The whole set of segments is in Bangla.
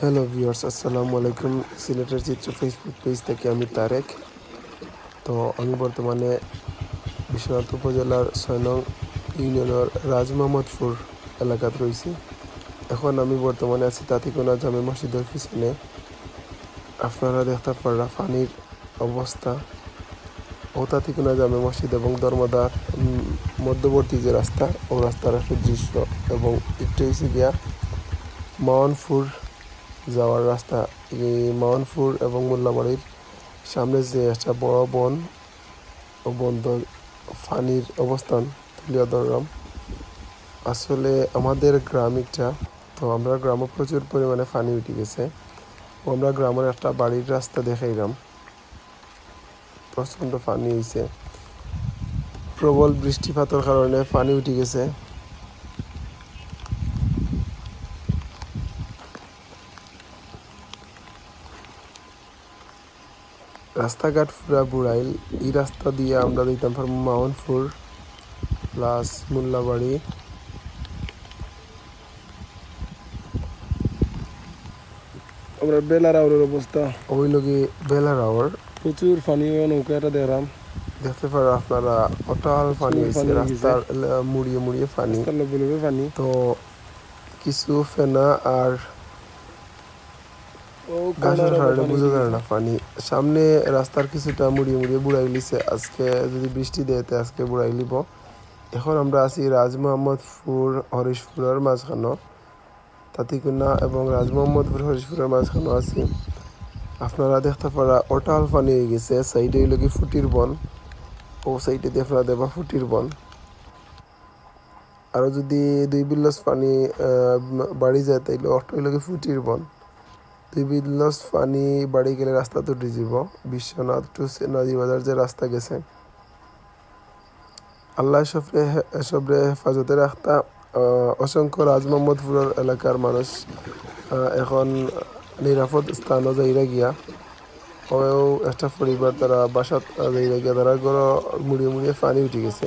হ্যালো ভিউয়ার্স আসসালামু আলাইকুম। সিলেটের চিত্র ফেসবুক পেজ থেকে আমি তারেক তো আমি বর্তমানে বিশ্বনাথ উপজেলার ছয় নং ইউনিয়নের রাজ মোহাম্মদপুর এলাকাত রয়েছি। এখন আমি বর্তমানে আছি তাঁতিকোনা জামে মসজিদের পিছনে। আপনারা দেখতে পারা পানির অবস্থা। ও তাঁতিকোনা জামে মসজিদ এবং ধর্মদার মধ্যবর্তী যে রাস্তা, ও রাস্তার একটা দৃশ্য এবং একটু হয়েছে গিয়া মাওয়ানপুর যাওয়ার রাস্তা। এই মাওয়ানপুর এবং মোল্লাবাড়ির সামনে যে একটা বড় বন, ও বন্ধ ফানির অবস্থান তুলিয়া ধরলাম আসলে আমাদের গ্রাম একটা, তো আমরা গ্রামে প্রচুর পরিমাণে ফানি উঠে গেছে। আমরা গ্রামের একটা বাড়ির রাস্তা দেখাইলাম। প্রচণ্ড পানি হয়েছে প্রবল বৃষ্টিপাতের কারণে পানি উঠে গেছে। রাস্তাঘাট পুরা বুড়াইল এই রাস্তা দিয়ে আমরা দিতাম পারব মাউন্টপুর প্লাস মোল্লাবাড়ি। আমরা বেলার আউরের অবস্থা। ওই লোকে বেলার আওয়ার। প্রচুর পানি নৌকাটা দেখলাম। দেখতে পারো আপনারা অটাল পানি হয়েছে। রাস্তার মুড়িয়ে মুড়িয়ে লগে লগে পানি। তো কিছু ফেনা আর ঘাসের কারণে পানি যায় না পানি। সামনে রাস্তার কিছুটা মুড়িয়ে মুড়িয়ে বুড়াই লিছে আজকে যদি বৃষ্টি দেয় আজকে বুড়াই লিব এখন আমরা আছি রাজ মোহাম্মদপুর হরিশপুরের মাঝখানো। তাতিকুনা এবং রাজ মোহাম্মদপুর হরিশপুরের মাঝখানো আছি। আপনারা দেখতে পারা অটাল পানি হয়ে গেছে। সাইডে হইল কি ফুটির বন। ও সাইডে দিয়ে আপনারা দেবা ফুটির বন। আরও যদি দুই বিল্লাস পানি বাড়ি যায় তাইলে অটো হইল কি ফুটির বন। দুই বিল্লাস পানি বাড়ি গেলে রাস্তা তো যাব বিশ্বনাথ টু নাজিবাজার যে রাস্তা গেছে। আল্লাহ সবরে সবরে হেফাজতে রাখতা অসংখ্য রাজ মোহাম্মদপুরের এলাকার মানুষ এখন নিরাপদ স্থানও যাইরা গিয়া ও একটা পরিবার তারা বাসাত যাইরা গিয়া তারা ঘর মুড়িয়ে মুড়িয়ে পানি উঠে গেছে।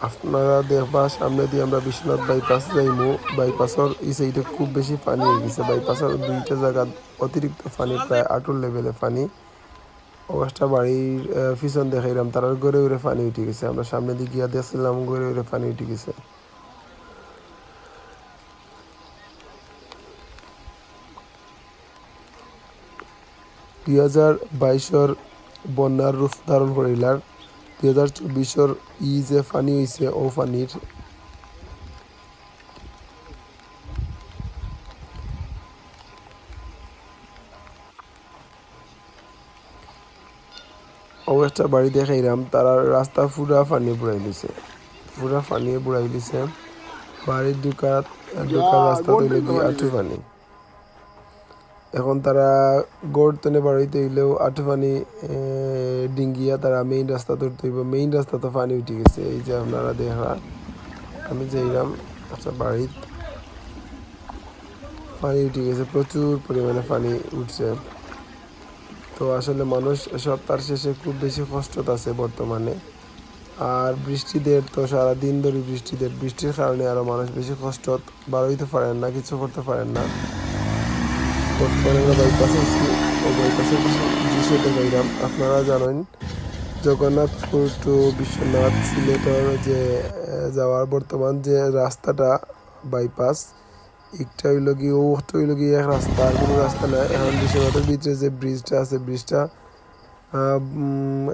আপনারা দেখবা সামনে দিয়ে আমরা বিশ্বনাথ বাইপাস যাইমু। বাইপাসের এই সাইডে খুব বেশি পানি হয়ে গেছে। বাইপাসের দুইটা জায়গা অতিরিক্ত পানি, প্রায় আটুর লেভেলে পানি। একটা বাড়ির পিছন দেখাইলাম, তার ঘরে উড়ে পানি উঠে গেছে। আমরা সামনে দিয়ে গিয়া দেখছিলাম ঘরে উড়ে পানি উঠে গেছে। দুই হাজার বাইশর বন্যার রূপ ধারণ করিলার দুই হাজার চব্বিশর ই যে ফানি ও ফানির ও একটা বাড়ি দেখাইলাম তারা রাস্তা পুরা পানি বুড়াই দিছে। পুরা পানি বুড়াই দিছে বাড়ির ঢুকার ঢুকার রাস্তা গিয়ে পানি। এখন তারা গড় তেনে বাড়িতে হইলেও আটু পানি ডিঙ্গিয়া তারা মেইন রাস্তা ধরতে হইব। মেইন রাস্তা তো পানি উঠে গেছে। এই যে আপনারা দেখা, আমি যাইলাম আচ্ছা বাড়িত। পানি উঠে গেছে, প্রচুর পরিমাণে পানি উঠছে। তো আসলে মানুষ সপ্তাহ শেষে খুব বেশি কষ্টত আছে বর্তমানে। আর বৃষ্টিদের তো সারা দিন ধরে বৃষ্টিদের, বৃষ্টির কারণে আরও মানুষ বেশি কষ্ট বার হইতে পারেন না, কিছু করতে পারেন না। বর্তমানে আমরা বাইপাসে আছি ও বাইপাসের দৃশ্য দেখাইলাম। আপনারা জানেন, জগন্নাথপুর টু বিশ্বনাথ সিলেটের যে যাওয়ার বর্তমান যে রাস্তাটা, বাইপাস, একটা হইল কি ও হইল কি এক রাস্তা, আর কোনো রাস্তা নাই। এখন বিশ্বনাথের ভিতরে যে ব্রিজটা আছে ব্রিজটা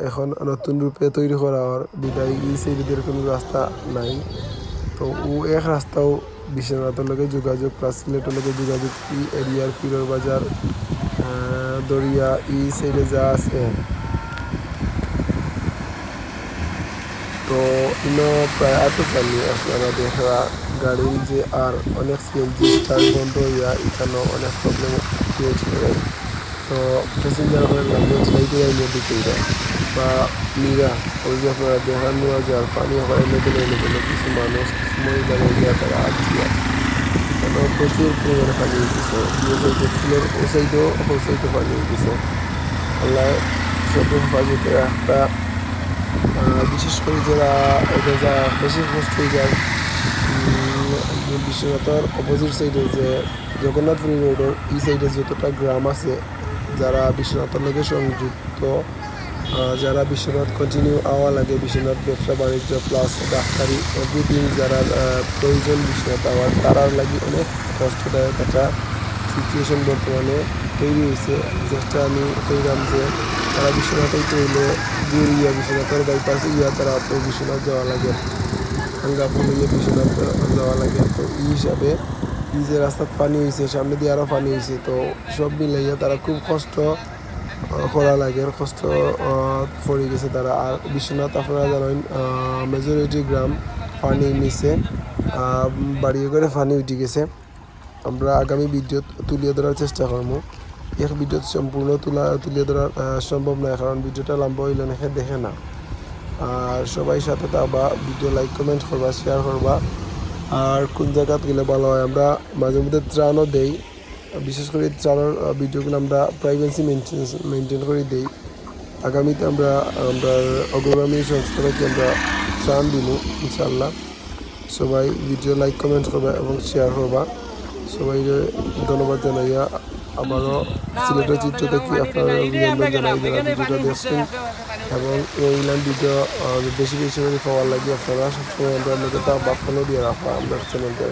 এখন নতুন রূপে তৈরি করা হওয়ার বিদায় এই সাইডের কোনো রাস্তা নাই। তো ও এক রাস্তাও বিশ্বনাথের লগে যোগাযোগ প্লাস সিলেটের লগে যোগাযোগ ই এরিয়ার পিরর বাজার দরিয়া ই সাইডে যা আছে। তো, ইনো প্রায় আটো পানি আপনারা দেখা গাড়ির যে আর অনেক সিএনজি স্টার্ট বন্ধ হইয়া এখানেও অনেক প্রবলেম করে তো প্যাসেঞ্জার আপনার গাড়ি চাইতে যাইলে দিকে বা মীরা ওই আপনারা দেখার নেওয়া যার পানি হয় লেভেলে লেভেলে কিছু মানুষ কিছু মহিলা গিয়া তারা আসছিয়া এখানেও প্রচুর পরিমাণে পানি উঠেছে। দিয়ে যে ফুলের ও সাইডেও ও সাইডে পানি উঠেছে। আল্লাহ সব হেফাজতে আহ, বিশেষ করে যারা এটা যা বেশি কষ্ট হয়ে যায় বিশ্বনাথর অপোজিট সাইডে যে জগন্নাথপুরী রোডের এই সাইডে যতটা গ্রাম আছে যারা বিশ্বনাথের লগে সংযুক্ত যারা বিশ্বনাথ কন্টিনিউ আওয়া লাগে, বিশ্বনাথ ব্যবসা বাণিজ্য প্লাস ডাক্তারি এভরিথিং যারা প্রয়োজন বিশ্বনাথ আওয়ার, তারার লাগে অনেক কষ্টদায়ক একটা সিচুয়েশন বর্তমানে তৈরি হয়েছে যেটা আমি কইলাম যে, তারা বিশ্বনাথেই তৈলে গুড়িয়া বিশ্বনাথের বাইপাস ইয়া তারা তো বিশ্বনাথ যাওয়া লাগে। হাঙ্গাপুর ইয়ে বিশ্বনাথ যাওয়া লাগে। তো এই হিসাবে এই যে রাস্তার পানি হয়েছে সামনে দিয়ে আরও পানি হয়েছে তো সব মিলাইয়া তারা খুব কষ্ট করা লাগে। কষ্ট পড়ে গেছে তারা। আর বিশ্বনাথ আপনারা জানেন মেজরিটি গ্রাম পানি আহ, বাড়িয়ে করে পানি উঠে গেছে। আমরা আগামী ভিডিও তুলিয়ে ধরার চেষ্টা করব। এক ভিডিও সম্পূর্ণ তুলা তুলিয়ে ধরা সম্ভব নয় কারণ ভিডিওটা লম্বা হইলে অনেকে দেখে না। আর সবাই সাথে থাকবা ভিডিও লাইক কমেন্ট করবা শেয়ার করবা। আর কোন জায়গাত গেলে ভালো হয় আমরা মাঝে মধ্যে ত্রাণও দেই। বিশেষ করে আহ, ভিডিওগুলো আমরা প্রাইভেসি মেনটেন মেনটেন করে দিই আগামীতে আমরা আমরা অগ্রগামী সংস্থাকে আমরা ত্রাণ দিব ইনশাল্লাহ সবাই ভিডিও লাইক কমেন্ট করবা এবং শেয়ার করবা। সবাই ধন্যবাদ জানাইয়া আমারও সিলেটের চিত্র থেকে আপনারা অভিনন্দন জানাই যারা ভিডিওটা দেখছেন। এবং এইলাম ভিডিও বেশি বেশি করে পাওয়ার লাগে আপনারা সবসময় আমরা আমাদের তা বা ফলো দিয়ে রাখা আমরা চ্যানেলটা